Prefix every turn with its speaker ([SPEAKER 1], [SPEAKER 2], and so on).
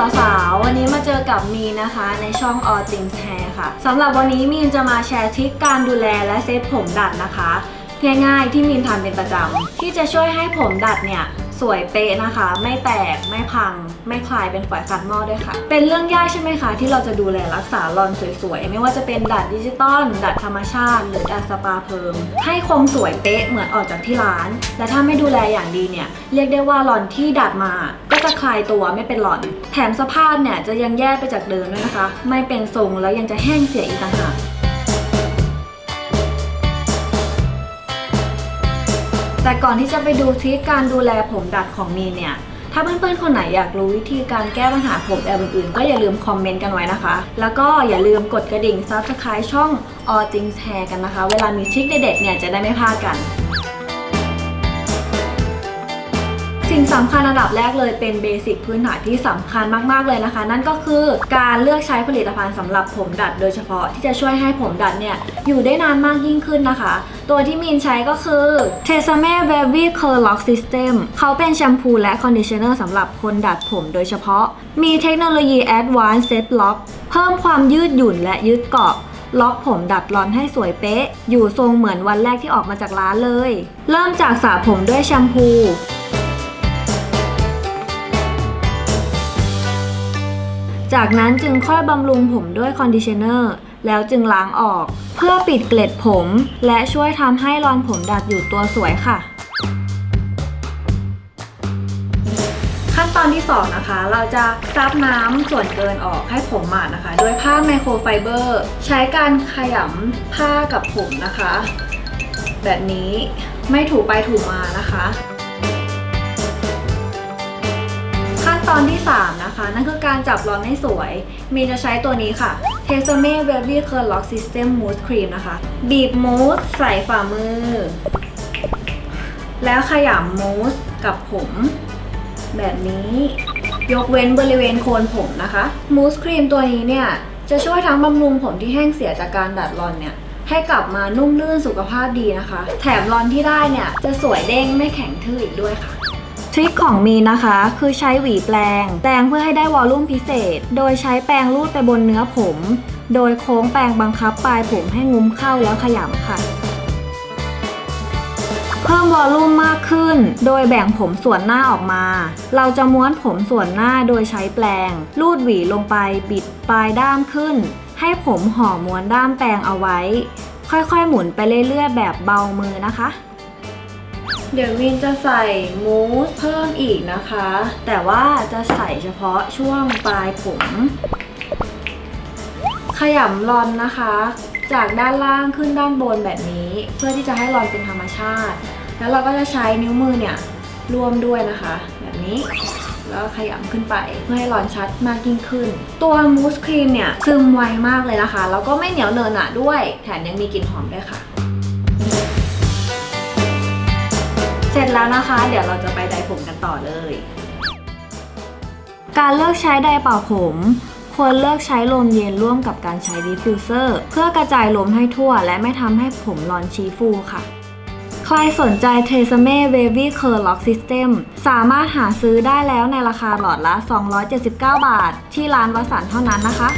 [SPEAKER 1] สาวๆ วันนี้มาเจอกับมีนนะคะในช่อง All Things Hair ค่ะสำหรับวันนี้มีนจะมาแชร์ทริคการดูแลและเซตผมดัดนะคะ ง่ายๆที่มีนทำเป็นประจำที่จะช่วยให้ผมดัดเนี่ย สวยเป๊ะนะคะ ไม่แตกไม่พัง ไม่คลายเป็นฝอยขัดหม้อด้วยค่ะ เป็นเรื่องยากใช่ไหมคะ ที่เราจะดูแลรักษารอนสวยๆ ไม่ว่าจะเป็นดัดดิจิตอลดัดธรรมชาติ หรือดัดสปาเพิร์มให้คมสวยเป๊ะเหมือนออกจากที่ร้าน และถ้าไม่ดูแลอย่างดีเนี่ยเรียกได้ว่ารอนที่ดัดมา ก็จะคลายตัวไม่เป็นหลอน แถมสภาพเนี่ยจะยังแย่ไปจากเดิมด้วยนะคะ ไม่เป็นทรงแล้วยังจะแห้งเสียอีกต่างหาก แต่ก่อนที่จะไปดูทริคการดูแลผมดัดของมีนเนี่ย ถ้าเพื่อนๆคนไหนอยากรู้วิธีการแก้ปัญหาผมแบบอื่นๆ ก็อย่าลืมคอมเมนต์กันไว้นะคะ แล้วก็อย่าลืมกดกระดิ่ง Subscribe ช่อง All Things Hair กันนะคะ เวลามีทริคเด็ดๆเนี่ยจะได้ไม่พลาดกัน สิ่งสำคัญอันดับแรกเลยเป็นเบสิกพื้นฐานที่สำคัญมากๆเลยนะคะ นั่นก็คือการเลือกใช้ผลิตภัณฑ์สำหรับผมดัด โดยเฉพาะที่จะช่วยให้ผมดัดเนี่ยอยู่ได้นานมากยิ่งขึ้นนะคะ ตัวที่มีนใช้ก็คือ t e s m e v a v y Curl Lock System เต็มเขาเป็นแชมพูและคอนดิชเนอร์สำหรับคนดัดผมโดยเฉพาะ มีเทคโนโลยี Advanced Set Lock เพิ่มความยืดหยุ่นและยึดเกาะล็อกผมดัดร้อนให้สวยเป๊ะ อยู่ทรงเหมือนวันแรกที่ออกมาจากร้านเลย เริ่มจากสระผมด้วยแชมพู จากนั้นจึงค่อยบำรุงผมด้วยคอนดิชเนอร์แล้วจึงล้างออก เพื่อปิดเกล็ดผม และช่วยทำให้รอนผมดัดอยู่ตัวสวยค่ะ ขั้นตอนที่ 2 นะคะ เราจะซับน้ำส่วนเกินออกให้ผมหมาดนะคะ ด้วยผ้าไมโครไฟเบอร์ ใช้การขยำผ้ากับผมนะคะ แบบนี้ไม่ถูไปถูมานะคะ ตอนที่ 3 นะคะ นั่นคือการจับร้อนให้สวย มีจะใช้ตัวนี้ค่ะ t e s m e Baby Curl Lock System Mousse Cream นะคะ บีบมูสใส่ฝ่ามือ แล้วขยำมูสกับผม แบบนี้ ยกเว้นบริเวณโคนผมนะคะมูสครีมตัวนี้เนี่ย จะช่วยทั้งบำรุงผมที่แห้งเสียจากการดัดรอนเนี่ยให้กลับมานุ่มลื่นสุขภาพดีนะคะ แถมรอนที่ได้เนี่ย จะสวยเด้งไม่แข็งทื่ออีกด้วยค่ะ ทริคของมีนนะคะ คือใช้หวีแปลง แปลงเพื่อให้ได้วอลลุ่มพิเศษ โดยใช้แปรงรูดไปบนเนื้อผม โดยโค้งแปรงบังคับปลายผมให้งุ้มเข้าแล้วขยำค่ะ เพิ่มวอลลุ่มมากขึ้น โดยแบ่งผมส่วนหน้าออกมา เราจะม้วนผมส่วนหน้าโดยใช้แปลง ลูดหวีลงไปบิดปลายด้ามขึ้น ให้ผมห่อม้วนด้ามแปลงเอาไว้ ค่อยๆ หมุนไปเรื่อยๆ แบบเบามือนะคะ เดี๋ยววินจะใส่มูสเพิ่มอีกนะคะ แต่ว่าจะใส่เฉพาะช่วงปลายผม ขยำรอนนะคะ จากด้านล่างขึ้นด้านบนแบบนี้ เพื่อที่จะให้รอนเป็นธรรมชาติ แล้วเราก็จะใช้นิ้วมือเนี่ยร่วมด้วยนะคะ แบบนี้แล้วขยำขึ้นไปเพื่อให้รอนชัดมากยิ่งขึ้น ตัวมูสครีมเนี่ยซึมไวมากเลยนะคะ แล้วก็ไม่เหนียวเนินหนะด้วย แถมยังมีกลิ่นหอมด้วยค่ะ เสร็จแล้วนะคะ เดี๋ยวเราจะไปไดร์ผมกันต่อเลย การเลือกใช้ไดร์เป่าผม ควรเลือกใช้ลมเย็นร่วมกับการใช้ดิฟฟิวเซอร์เพื่อกระจายลมให้ทั่ว และไม่ทำให้ผมร้อนชี้ฟูค่ะใครสนใจ t r e s m e Wavy Curl Lock System สามารถหาซื้อได้แล้วในราคาหลอดละ 279 บาท ที่ร้านวสันต์เท่านั้นนะคะ